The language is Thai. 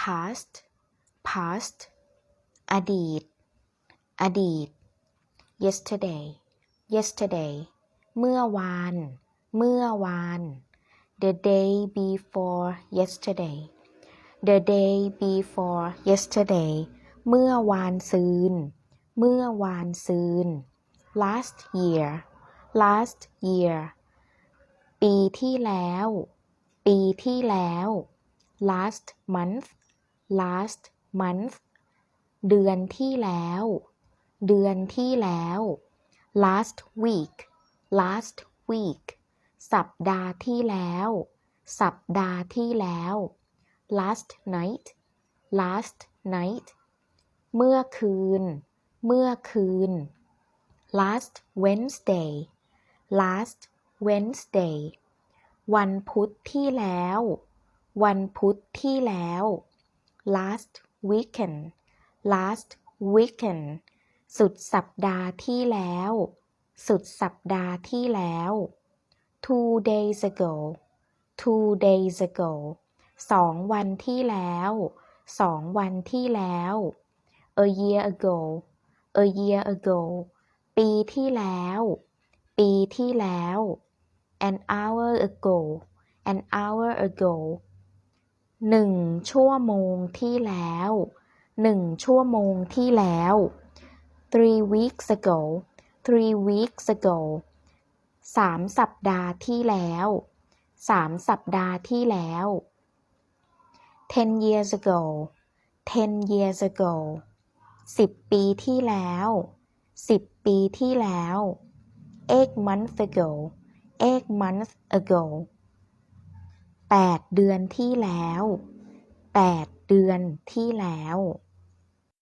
past past อดีต อดีต yesterday yesterday เมื่อวาน เมื่อวาน the day before yesterday the day before yesterday เมื่อวานซืน เมื่อวานซืน last year last year ปีที่แล้ว ปีที่แล้ว last month last month เดือนที่แล้ว เดือนที่แล้ว last week last week สัปดาห์ที่แล้ว สัปดาห์ที่แล้ว last night last night เมื่อคืน เมื่อคืน last Wednesday last Wednesday วันพุธที่แล้ว วันพุธที่แล้ว last weekend last weekend สุดสัปดาห์ที่แล้ว สุดสัปดาห์ที่แล้ว two days ago two days ago สองวันที่แล้ว สองวันที่แล้ว a year ago a year ago ปีที่แล้ว ปีที่แล้ว an hour ago an hour ago หนึ่งชั่วโมงที่แล้วหนึ่งชั่วโมงที่แล้ว three weeks ago three weeks ago สามสัปดาห์ที่แล้วสามสัปดาห์ที่แล้ว ten years ago ten years ago สิบปีที่แล้วสิบปีที่แล้ว eight months ago eight months ago แปดเดือนที่แล้วแปดเดือนที่แล้ว